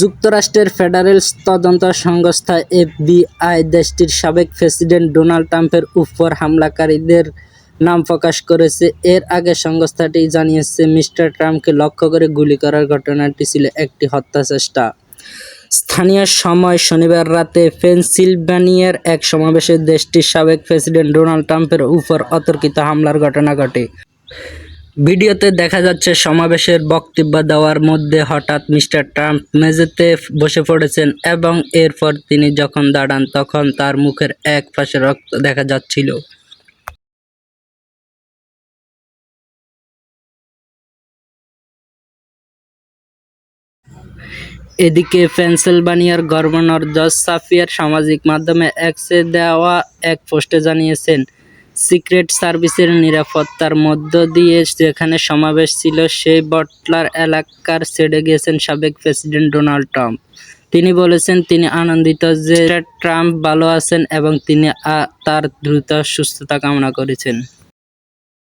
যুক্তরাষ্ট্রের ফেডারেল তদন্ত সংস্থা এফবিআই দেশটির সাবেক প্রেসিডেন্ট ডোনাল্ড ট্রাম্পের উপর হামলাকারীদের নাম প্রকাশ করেছে। এর আগে সংস্থাটি জানিয়েছে, মিস্টার ট্রাম্পকে লক্ষ্য করে গুলি করার ঘটনাটি ছিল একটি হত্যা চেষ্টা। স্থানীয় সময় শনিবার রাতে পেনসিলভানিয়ার এক সমাবেশে দেশটির সাবেক প্রেসিডেন্ট ডোনাল্ড ট্রাম্পের উপর অতর্কিত হামলার ঘটনা ঘটে। ভিডিওতে দেখা যাচ্ছে সমাবেশের বক্তব্য দেওয়ার মধ্যে হঠাৎ মিস্টার ট্রাম্প মেঝেতে বসে পড়েছেন এবং এরপর তিনি যখন দাঁড়ান তখন তার মুখের এক পাশে রক্ত দেখা যাচ্ছিল। এদিকে পেনসিলভানিয়ার গভর্নর জর্জ সাফিয়ার সামাজিক মাধ্যমে এক্সে দেওয়া এক পোস্টে জানিয়েছেন সিক্রেট সার্ভিসের নিরাপত্তার মধ্য দিয়ে যেখানে সমাবেশ ছিল, সেই বটলার এলাকার ছেড়ে গেছেন সাবেক প্রেসিডেন্ট ডোনাল্ড ট্রাম্প। তিনি বলেছেন, তিনি আনন্দিত যে ট্রাম্প ভালো আছেন এবং তিনি তার দ্রুত সুস্থতা কামনা করেছেন।